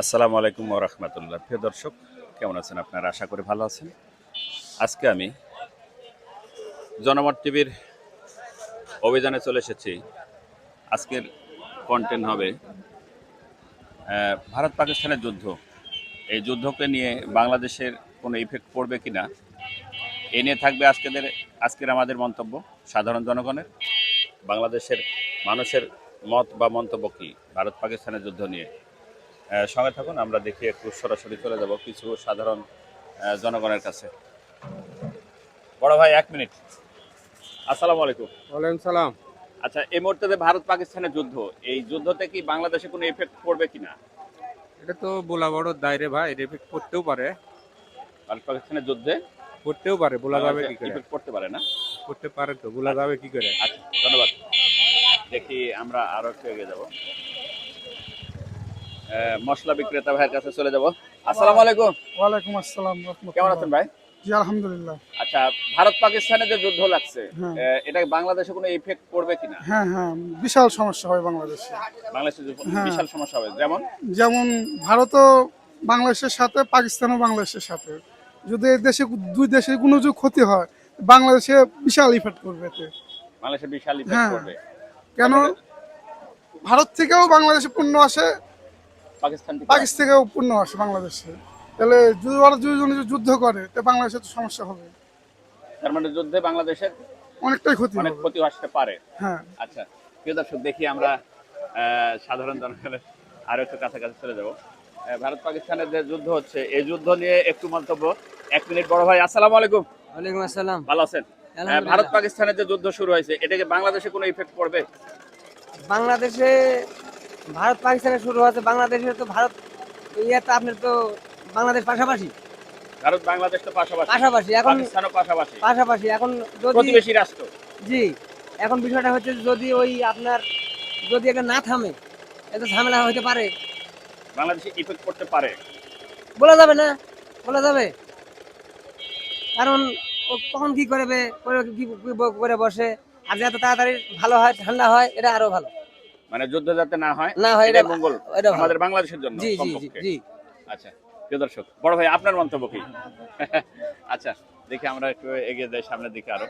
আসসালামু আলাইকুম রহমতুল্লাহ। প্রিয় দর্শক, কেমন আছেন আপনারা? আশা করি ভালো আছেন। আজকে আমি জনমত টিভির অভিযানে চলে এসেছি। আজকের কন্টেন্ট হবে ভারত পাকিস্তানের যুদ্ধ। এই যুদ্ধকে নিয়ে বাংলাদেশের কোনো ইফেক্ট পড়বে কি না এ নিয়ে থাকবে আজকেদের, আজকের আমাদের মন্তব্য। সাধারণ জনগণের, বাংলাদেশের মানুষের মত বা মন্তব্য কী? ভারত পাকিস্তানের যুদ্ধ নিয়ে। সঙ্গে থাকুন আমরা দেখি একটু সরাসরি চলে যাব কিছু সাধারণ জনগণের কাছে। বড় ভাই এক মিনিট। আসসালামু আলাইকুম। ওয়ালাইকুম সালাম। আচ্ছা এই মুহূর্তে যে ভারত পাকিস্তানের যুদ্ধ এই যুদ্ধতে কি বাংলাদেশে কোনো এফেক্ট পড়বে কিনা? এটা তো বলা বড় দায়রে ভাই এটা এফেক্ট পড়তেও পারে। ভারত পাকিস্তানের যুদ্ধে? পড়তেও পারে বলা যাবে কি করে? ইফেক্ট পড়তে পারে না? পড়তে পারে তো বলা যাবে কি করে? আচ্ছা ধন্যবাদ। দেখি আমরা আরও একটু এগিয়ে যাব। মশলা বিক্রেতা ভাইয়ের কাছে চলে যাব। আসসালামু আলাইকুম। ওয়ালাইকুম আসসালাম কেমন আছেন ভাই? জি আলহামদুলিল্লাহ। আচ্ছা ভারত পাকিস্তানের যে যুদ্ধ লাগছে হ্যাঁ। এটা বাংলাদেশে কোনো ইফেক্ট পড়বে কিনা? হ্যাঁ হ্যাঁ বিশাল সমস্যা হয় বাংলাদেশে। বাংলাদেশে যে হ্যাঁ। বিশাল সমস্যা হবে। যেমন? যেমন ভারতও বাংলাদেশের সাথে পাকিস্তানও বাংলাদেশের সাথে। যদি এই দেশে দুই দেশের কোনো যদি ক্ষতি হয় বাংলাদেশে বিশাল ইফেক্ট করবে এতে। বাংলাদেশে বিশাল ইফেক্ট হ্যাঁ। পড়বে। কেন? ভারত থেকেও বাংলাদেশে পণ্য আসে পাকিস্তান থেকে পাকিস্তান থেকেও পণ্য আসে বাংলাদেশে। তাহলে যদি ওরা দুজনে যদি যুদ্ধ করে তো বাংলাদেশে তো সমস্যা হবে। তার মানে যুদ্ধে বাংলাদেশের অনেকটাই ক্ষতি অনেক ক্ষতি আসতে পারে। হ্যাঁ। আচ্ছা প্রিয় দর্শক দেখি আমরা আহ, সাধারণ জনগণের আরও একটু কাছাকাছি চলে যাব। ভারত পাকিস্তানের যে যুদ্ধ হচ্ছে এই যুদ্ধ নিয়ে একটু মন্তব্য। এক মিনিট বড় ভাই আসসালামু আলাইকুম। ওয়ালাইকুম আসসালাম। ভালো আছেন? ভারত পাকিস্তানের যে যুদ্ধ শুরু হয়েছে এটাকে বাংলাদেশে কোনো ইফেক্ট পড়বে? বাংলাদেশে ভারত পাকিস্তানের শুরু হচ্ছে বাংলাদেশে তো ভারত ইয়ে তো আপনার তো বাংলাদেশ পাশাপাশি ভারত বাংলাদেশ তো পাশাপাশি পাশাপাশি এখন পাশাপাশি পাশাপাশি এখন যদি প্রতিবেশী রাষ্ট্র জি এখন বিষয়টা হচ্ছে যদি ওই আপনার যদি এটা না থামে এত ঝামেলা হতে পারে বাংলাদেশে ইফেক্ট করতে পারে বলা যাবে না বলা যাবে কারণ ও কখন কি করবে করে কি কি করে বসে আর যত তাড়াতাড়ি ভালো হয় ঠান্ডা হয় এটা আরও ভালো মানে যুদ্ধ যাতে না হয় না হয় এটা মঙ্গল আমাদের বাংলাদেশের জন্য জি জি জি জি। আচ্ছা প্রিয় দর্শক বড় ভাই আপনার মন্তব্য কি? আচ্ছা দেখি আমরা একটু এগিয়ে যাই সামনের দিকে আরও।